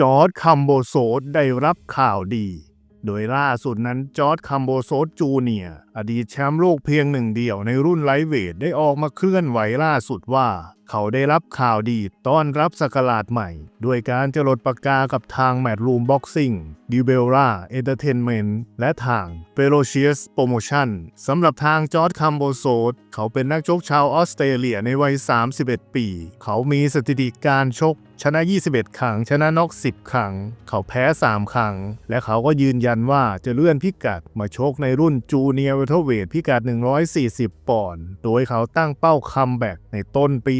จอร์ดคัมโบโซดได้รับข่าวดี โดยล่าสุดนั้นจอร์ดคัมโบโซดจูเนียร์อดีตแชมป์โลกเพียงหนึ่งเดียวในรุ่นไลท์เวทได้ออกมาเคลื่อนไหวล่าสุดว่า เขาได้รับข่าวดีต้อนรับสกราชใหม่ ด้วยการจรดปากกากับทางแมตรูมบ็อกซิ่งดิเบลล่าเอนเตอร์เทนเมนต์และทางเ e โ o เชียสโปรโมชั่นสำหรับทางจอร์ดคัมโบโซดเขาเป็นนักชกชาวออสเตรเลียในวัย 31 ปี เขามีสถิติการชกชนะ 21 ครั้ง ชนะน็อก 10 ครั้ง เขาแพ้ 3 ครั้ง และเขาก็ยืนยันว่าจะเลื่อนพิกัดมาชกในรุ่นจูเนียร์เทเวทพิกัด 140 ปอนด์โดยเขาตั้งเป้าคัมแบ็กในต้นปี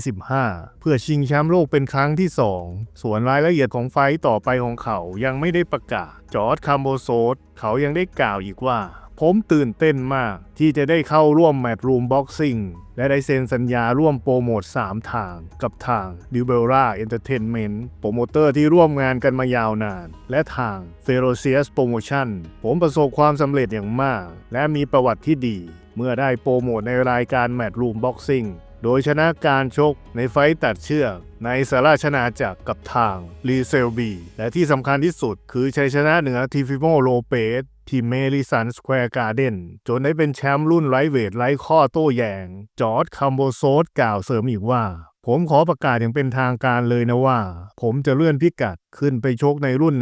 2025 เพื่อชิงแชมป์โลกเป็นครั้งที่ 2 ส่วนรายละเอียดของไฟต์ต่อไปของเขายังไม่ได้ประกาศ จอร์ดคัมโบโซดเขายังได้กล่าวอีกว่า ผมตื่นเต้นมากที่จะได้เข้าร่วมแมตช์รูมบ็อกซิ่งและได้เซ็นสัญญาร่วมโปรโมท 3 ทางกับทางดิวเบล่าเอนเตอร์เทนเมนต์โปรโมเตอร์ที่ร่วมงานกันมายาวนาน และทางเฟโรเซียสโปรโมชั่นผมประสบความสำเร็จอย่างมาก และมีประวัติที่ดี เมื่อได้โปรโมทในรายการแมตช์รูมบ็อกซิ่ง โดยชนะการชกในไฟต์ตัดเชือกในสาราชนาจักรกับทางลีเซลบี และที่สำคัญที่สุดคือชัยชนะเหนือทีฟิโมโลเปสที่เมลิสันสแควร์การ์เดนจนได้เป็นแชมป์รุ่นไลท์เวทไร้ข้อโต้แย้งจอร์ดคัมโบโซดกล่าวเสริมอีกว่า ผมขอประกาศอย่างเป็นทางการเลยนะว่า ผมจะเลื่อนพิกัดขึ้นไปชกในรุ่น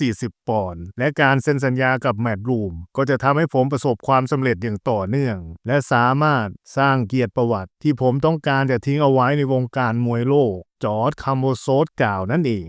140 ปอนด์และการเซ็นสัญญากับแมตรูม ก็จะทำให้ผมประสบความสำเร็จอย่างต่อเนื่อง และสามารถสร้างเกียรติประวัติ ที่ผมต้องการจะทิ้งเอาไว้ในวงการมวยโลก จอร์ดคาโมโซดกล่าวนั่นเอง